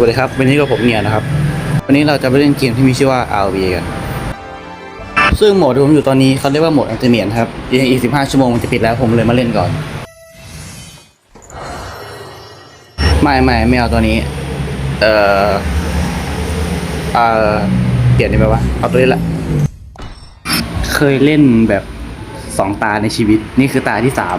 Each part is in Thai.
สวัสดีครับวันนี้ก็ผมเนี่ยนะครับ วันนี้เราจะไปเล่นเกมที่มีชื่อว่า RV กัน ซึ่งโหมดที่ผมอยู่ตอนนี้เขาเรียกว่าโหมดอัลติเมียนครับอีกอีก15ชั่วโมงมันจะปิดแล้วผมเลยมาเล่นก่อน ไม่ไม่ไม่เอาตัวนี้ เอ่อเอ่อเปลี่ยนได้ไหมวะเอาตัวนี้ละเคยเล่นแบบสองตาในชีวิต นี่คือตาที่สาม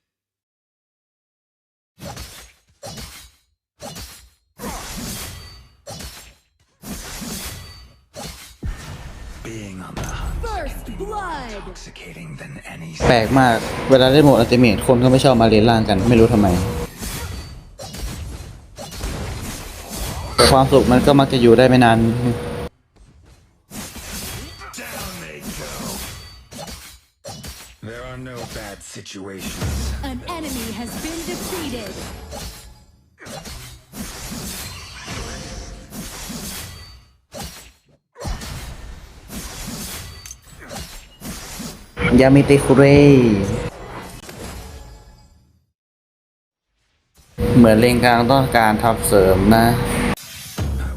แปลกมาก เวลาเล่นโหมดอัลติเมทคนก็ไม่ชอบมาเรียนล่างกัน ไม่รู้ทำไม แต่ความสุขมันก็มักจะอยู่ได้ไม่นาน Down they go. There are no bad situations. An enemy has been defeated. ยามิติคุเรเหมือนเลงกลางต้องการทับเสริมนะ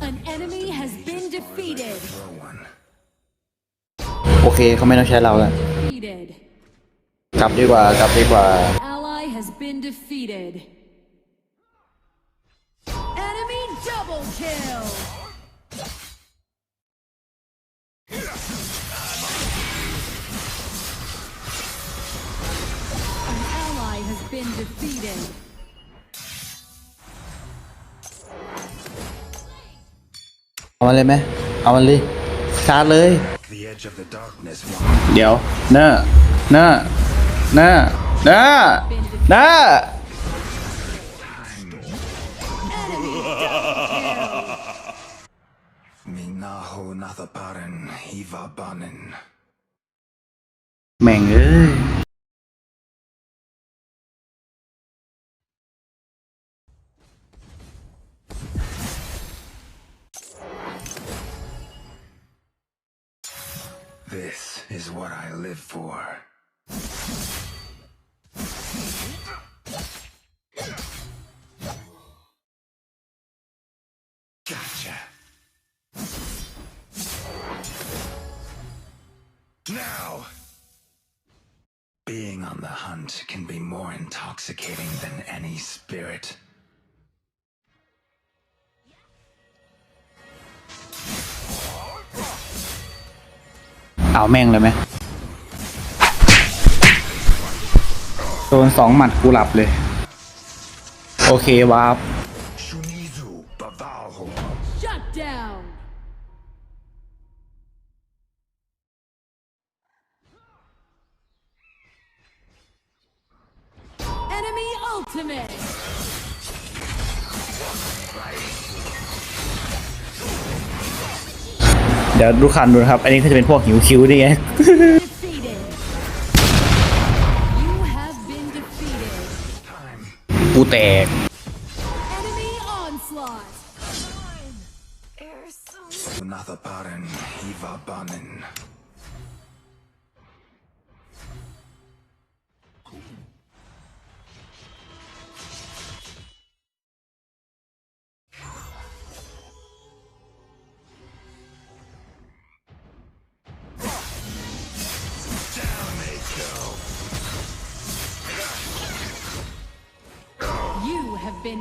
An enemy has been defeated. Throw one. โอเคเขาไม่ต้องใช้เราแล้ว Defeated. กลับดีกว่ากลับดีกว่า Ally has been defeated. Enemy double kill. เอามันเลยไหมเอามันเลยชาร์จเลย The edge of the darkness เดี๋ยวเน้อเน้อเน้อเน้อเน้อ Enemy double kill. Minaho Nathaparen Hiva Banen. แม่งเอ้ย This is what I live for. Gotcha. Now! Being on the hunt can be more intoxicating than any spirit. เอาแม่งเลยไหมโดนสองหมัดกูหลับเลย โอเควาร์ป เดี๋ยวดูคันดูนะครับ อันนี้ก็จะเป็นพวกหิวคิวนี่ไง Defeated. You have been defeated. Time. กูแตก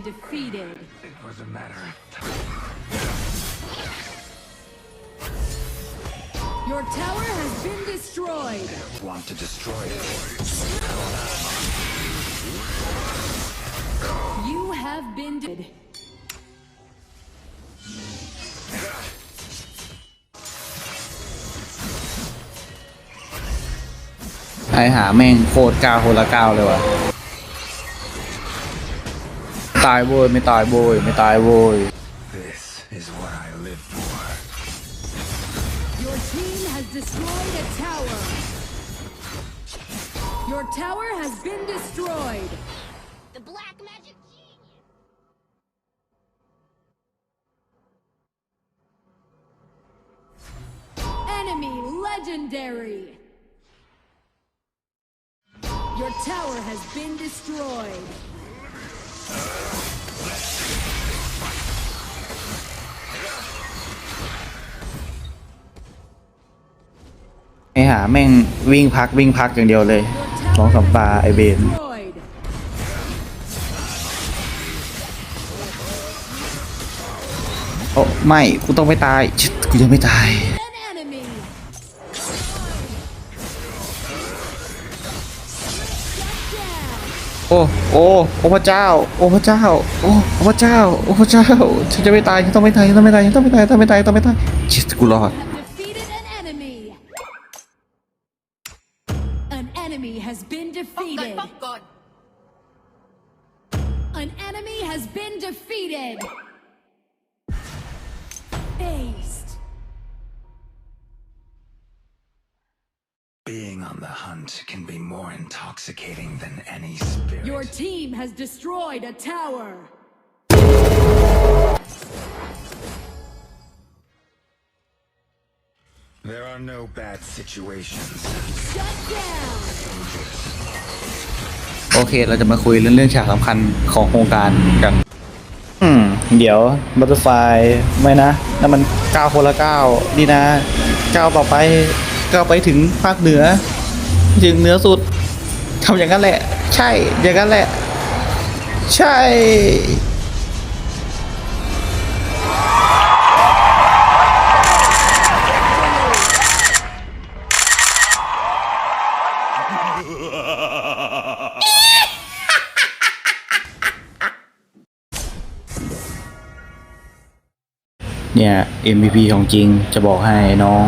defeated. It was a matter of Your tower has been destroyed. time. Want to destroy it. You have been de- ไอหาแม่งโคตรก้าวโคตรละก้าวเลยวะ ตายโว้ยไม่ตายโว้ยไม่ตายโว้ย This is what I live for. Your team has destroyed a tower. Your tower has been destroyed. The black magic genius. Enemy legendary. Your tower has been destroyed. หาแม่งวิ่งพักวิ่งพักอย่างเดียวเลยสองสามตาไอเบนโอ้ไม่กูต้องไม่ตายกูยังไม่ตายโอ้โอ้โอ้พระเจ้า โอ้พระเจ้า โอ้พระเจ้า โอ้พระเจ้า ฉันจะไม่ตาย ฉันต้องไม่ตาย ฉันต้องไม่ตาย ฉันต้องไม่ตาย ต้องไม่ตาย ต้องไม่ตายชิดกูรอด has been defeated. Aced. Being on the hunt can be more intoxicating than any spirit. Your team has destroyed a tower. There are no bad situations. Shut down. โอเค เราจะมาคุยเรื่องเรื่องฉากสำคัญของโครงการกัน อืม เดี๋ยวบัตเตอร์ไฟไม่นะนั่นมันก้าวคนละก้าวนี่นะก้าวต่อไปก้าวไปถึงภาคเหนือถึงเหนือสุดทำอย่างนั้นแหละ ใช่ อย่างนั้นแหละ ใช่ เนี่ย MVP ของจริงจะบอกให้น้อง